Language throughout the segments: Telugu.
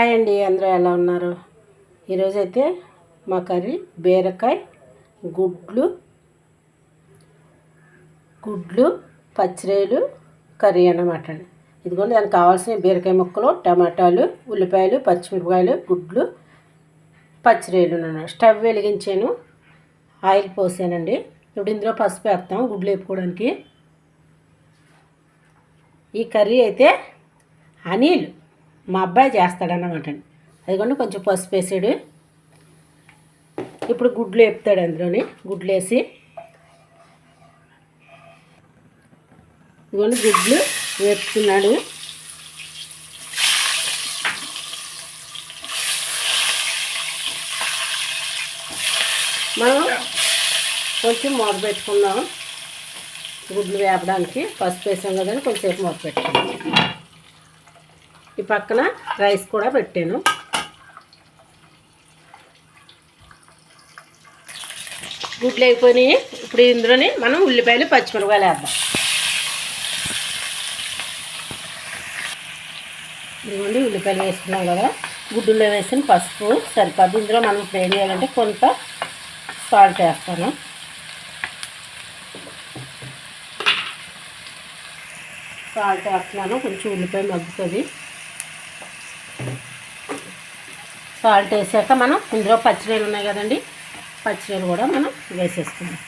హాయ్ అండి అందరూ ఎలా ఉన్నారు? ఈరోజైతే మా కర్రీ బీరకాయ గుడ్లు గుడ్లు పచ్చిరేలు కర్రీ అన్నమాట అండి. ఇదిగోండి దానికి కావాల్సిన బీరకాయ ముక్కలు టమాటాలు ఉల్లిపాయలు పచ్చిమిరపకాయలు గుడ్లు పచ్చిరేలు స్టవ్ వెలిగించాను ఆయిల్ పోసానండి. ఇప్పుడు ఇందులో పసుపు వేస్తాం గుడ్లు వేపుకోవడానికి. ఈ కర్రీ అయితే అనిల్ మా అబ్బాయి చేస్తాడన్నమాట అండి. అదిగోండి కొంచెం పసుపు వేసాడు. ఇప్పుడు గుడ్లు వేపుతాడు అందులోని. గుడ్లు వేసి. ఇదిగోండి గుడ్లు వేపుతున్నాడు. మనం కొంచెం మూత పెట్టుకుందాం. గుడ్లు వేపడానికి పసుపు వేసాం కదండి కొంచెంసేపు మూత పెట్టుకుందాం. ఈ పక్కన రైస్ కూడా పెట్టాను. గుడ్లు అయిపోయినాయి. ఇప్పుడు ఇందులోని మనం ఉల్లిపాయలు పచ్చిమిరపకాయలు వేద్దాం. ఇదిగోండి ఉల్లిపాయలు వేసుకున్నాం కదా. గుడ్డులో వేసిన పసుపు సరిపడి. ఇందులో మనం ఇప్పుడు ఏం చేయాలంటే కొంత సాల్ట్ వేస్తాను. సాల్ట్ వేస్తున్నాను. కొంచెం ఉల్లిపాయ మగ్గుతుంది. సాల్ట్ వేసాక మనం ఇందులో పచ్చిరొయ్యలు ఉన్నాయి కదండి పచ్చిరొయ్యలు కూడా మనం వేసేసుకుందాం.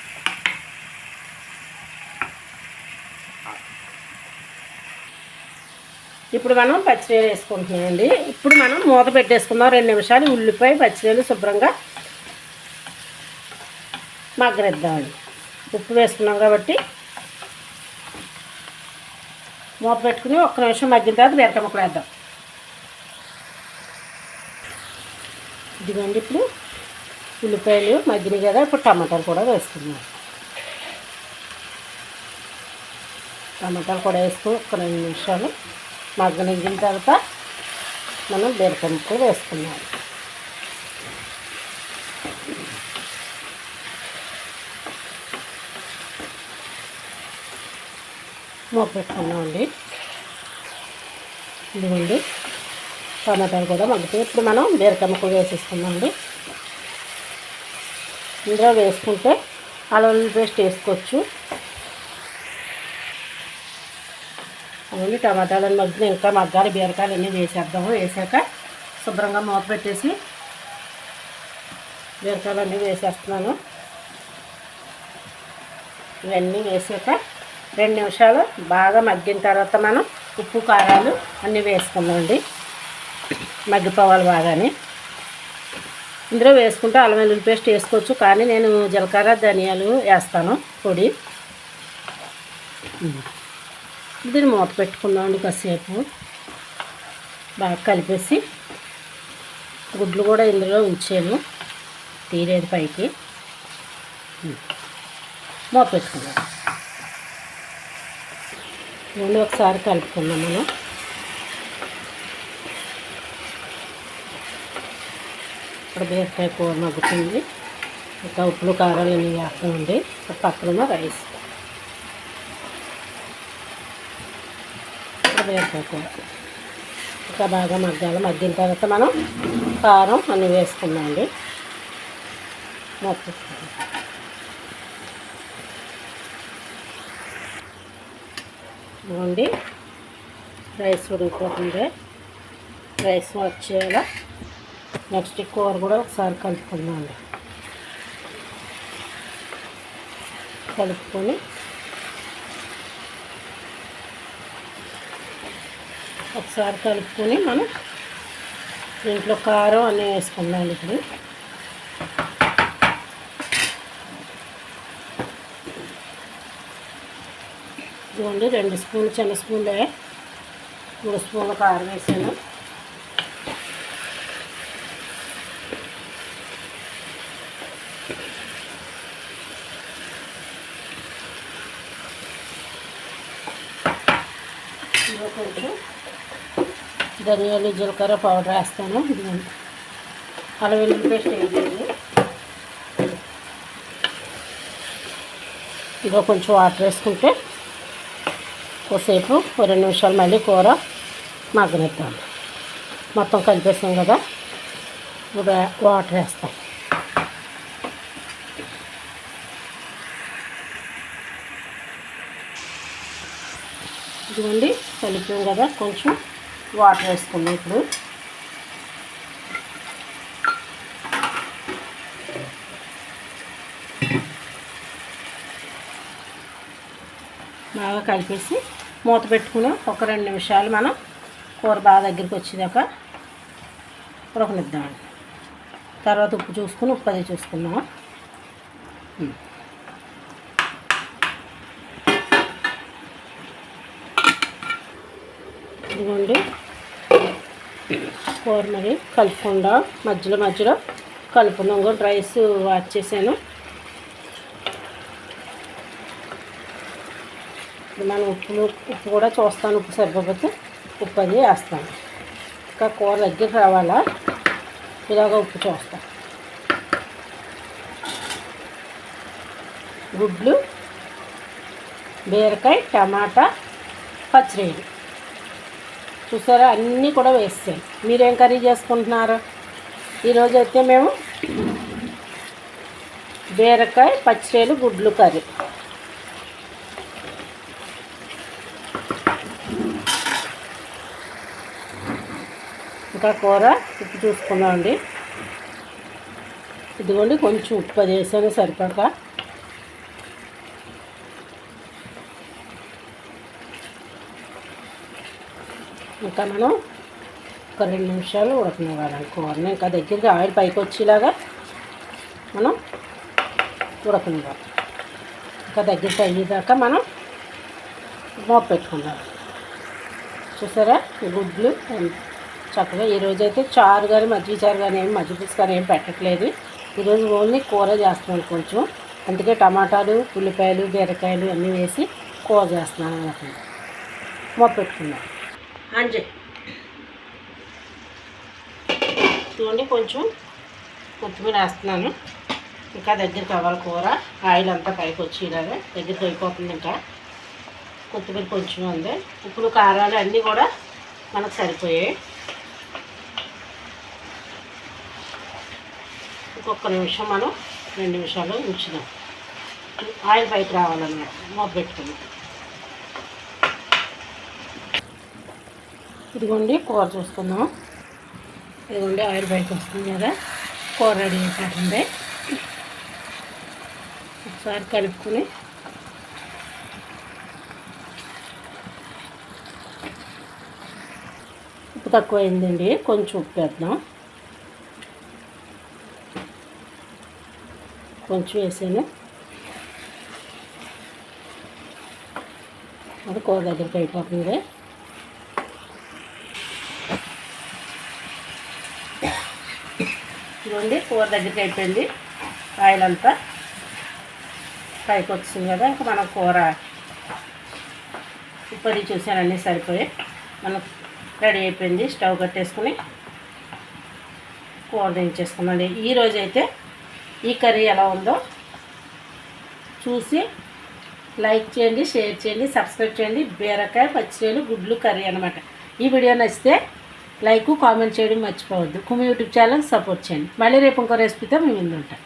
ఇప్పుడు మనం పచ్చిరొయ్యలు వేసుకుంటున్నామండి. ఇప్పుడు మనం మూత పెట్టేసుకుందాం. రెండు నిమిషాలు ఉల్లిపాయ పచ్చిరొయ్యలు శుభ్రంగా మగ్గనిద్దామండి. ఉప్పు వేసుకున్నాం కాబట్టి మూత పెట్టుకుని ఒక్క నిమిషం మగ్గిన తర్వాత బీరకాయ ముక్కలు వేద్దాం. ఇదిగోండి ఇప్పుడు ఉల్లిపాయలు మగ్గిన కదా ఇప్పుడు టమాటాలు కూడా వేసుకున్నాం టమాటాలు కూడా వేసుకుని ఒక రెండు నిమిషాలు మగ్గనిగిన తర్వాత మనం బీరకాయ ముక్కలు వేసుకున్నాం మూపెట్టుకున్నామండి ఇదిగోండి. టమాటాలు కూడా మగ్గుతాయి. ఇప్పుడు మనం బీరకాయ ముక్కలు వేసేసుకున్నామండి ఇందులో వేసుకుంటే అల్లం పేస్ట్ వేసుకోవచ్చు. అవన్నీ టమాటాలను మగ్గిన ఇంకా మగ్గాలి బీరకాయలు అన్నీ వేసేద్దాము. వేసాక శుభ్రంగా మూత పెట్టేసి బీరకాయలు అన్నీ వేసేస్తున్నాను. ఇవన్నీ వేసాక రెండు నిమిషాలు బాగా మగ్గిన తర్వాత మనం ఉప్పు కారాలు అన్నీ వేసుకుందామండి. మగ్గిపోవాలి బాగానే. ఇందులో వేసుకుంటే అల్లం వెల్లుల్లి పేస్ట్ వేసుకోవచ్చు కానీ నేను జీలకర్ర ధనియాలు వేస్తాను పొడి. దీన్ని మూత పెట్టుకుందామండి కాసేపు. బాగా కలిపేసి గుడ్లు కూడా ఇందులో ఉంచాను తీరేది పైకి. మూత పెట్టుకుందాం. ఒకసారి కలుపుకుందాం మనం. బీరకాయ కూర మగ్గుతుంది ఇంకా ఉప్పులు కారాలు అన్నీ వేస్తామండి. పక్కన రైస్. బీరకాయ కూర. ఇంకా బాగా మగ్గాలి. మగ్గిన తర్వాత మనం కారం అన్నీ వేసుకుందామండి. మొత్తం. రైస్ ఉడికిపోతుంది. రైస్ వచ్చేలా నెక్స్ట్ కూర కూడా ఒకసారి కలుపుకుందామండి. కలుపుకొని ఒకసారి కలుపుకొని మనం దీంట్లో కారం అన్నీ వేసుకుందాం ఇప్పుడు. ఇదిగోండి రెండు స్పూన్లు చిన్న స్పూన్లే మూడు స్పూన్లు కారం వేసాను ఇందులో కొంచెం ధనియాలు జీలకర్ర పౌడర్ వేస్తాను. ఇదిగోండి. వెల్లుల్లి పేస్ట్ వేయండి ఇదో కొంచెం వాటర్ వేసుకుంటే కొద్దిసేపు రెండు నిమిషాలు మళ్ళీ కూర మగ్గనిద్దాం. మొత్తం కలిపేసాం కదా. ఇప్పుడు వాటర్ వేస్తాం. ఇదిగోండి కలిపాం కదా కొంచెం. వాటర్ వేసుకున్నాం ఇప్పుడు. బాగా కలిపేసి మూత పెట్టుకుని ఒక రెండు నిమిషాలు మనం కూర బాగా దగ్గరికి వచ్చేదాకా ఉడకనిద్దామండి. తర్వాత ఉప్పు చూసుకుని ఉప్పు అది చూసుకుందాం ఇదిగోండి. కూర మరి కలుపుకుండా మధ్యలో మధ్యలో కలుపుకున్నాం కూడా రైస్ వాచ్ చేశాను. మనం ఉప్పు ఉప్పు కూడా చూస్తాను. ఉప్పు సరిపోతే ఉప్పు అది వేస్తాను. ఇంకా కూర దగ్గరికి రావాలా? ఇలాగ ఉప్పు చూస్తాను గుడ్లు బీరకాయ టమాటా పచ్చిరేడు చూసారా? అన్నీ కూడా వేస్తాయి. మీరేం కర్రీ చేసుకుంటున్నారు? ఈరోజు అయితే మేము బీరకాయ పచ్చిరేలు గుడ్లు కర్రీ. ఇంకా కూర ఉప్పు చూసుకున్నామండి. ఇదిగోండి కొంచెం ఉప్పు అది వేసాను సరిపడక ఇంకా మనం ఒక రెండు నిమిషాలు ఉడకనివ్వాలి కూరని ఇంకా దగ్గరికి ఆయిల్ పైకి వచ్చేలాగా మనం ఉడకనివ్వాలి. ఇంకా దగ్గరికి అయ్యేదాకా మనం మోపు పెట్టుకుందాం చూసారా? గుడ్లు చక్కగా ఈరోజు అయితే చారు కానీ మజ్జిగ చారు కానీ ఏమి మజ్జిగ పులుసు కానీ ఏం పెట్టట్లేదు. ఈరోజు ఓన్లీ కూర చేస్తున్నాను కొంచెం. అందుకే టమాటాలు ఉల్లిపాయలు బీరకాయలు అన్నీ వేసి కూర చేస్తున్నాను అన్నమాట మూత పెట్టుకుందాం అంజే చూడండి కొంచెం కొత్తిమీర వేస్తున్నాను. ఇంకా దగ్గర అవ్వాలి కూర. ఆయిల్ అంతా పైకి వచ్చేలాగా దగ్గరికి అయిపోతుంది ఇంకా. కొత్తిమీర కొంచెం ఉంది. ఇప్పుడు కారాలు అన్నీ కూడా మనకు సరిపోయాయి. ఇంకొక నిమిషం మనం రెండు నిమిషాలు ఉంచుదాం. ఆయిల్ పైకి రావాలన్నమాట. మూత ఇదిగోండి కూర చూసుకుందాం ఇదిగోండి ఆయిల్ బయట వస్తుంది కదా. కూర రెడీ అయిపోతుంది. ఒకసారి కలుపుకొని ఉప్పు తక్కువ అయిందండి కొంచెం ఉప్పు వేద్దాం. కొంచెం వేసాను. అది కూర దగ్గరికి అయిపోతుంది. ఇదిగోండి కూర దగ్గరికి అయిపోయింది. ఆయిల్ అంతా పైకి వచ్చింది కదా ఇంకా మనం కూర ఉప్పది చూసాను అన్నీ సరిపోయి మనం రెడీ అయిపోయింది స్టవ్ కట్టేసుకుని కూర దించేసుకున్నాండి ఈరోజు అయితే ఈ కర్రీ ఎలా ఉందో చూసి లైక్ చేయండి షేర్ చేయండి సబ్స్క్రైబ్ చేయండి. బీరకాయ పచ్చిరేలు గుడ్లు కర్రీ అనమాట ఈ వీడియో నచ్చితే లైక్ కామెంట్ చేయడం మర్చిపోవద్దు. కుమి యూట్యూబ్ ఛానల్ సపోర్ట్ చేయండి. మళ్ళీ రేపు ఇంకో రెసిపీతో మేము ఉంటాం.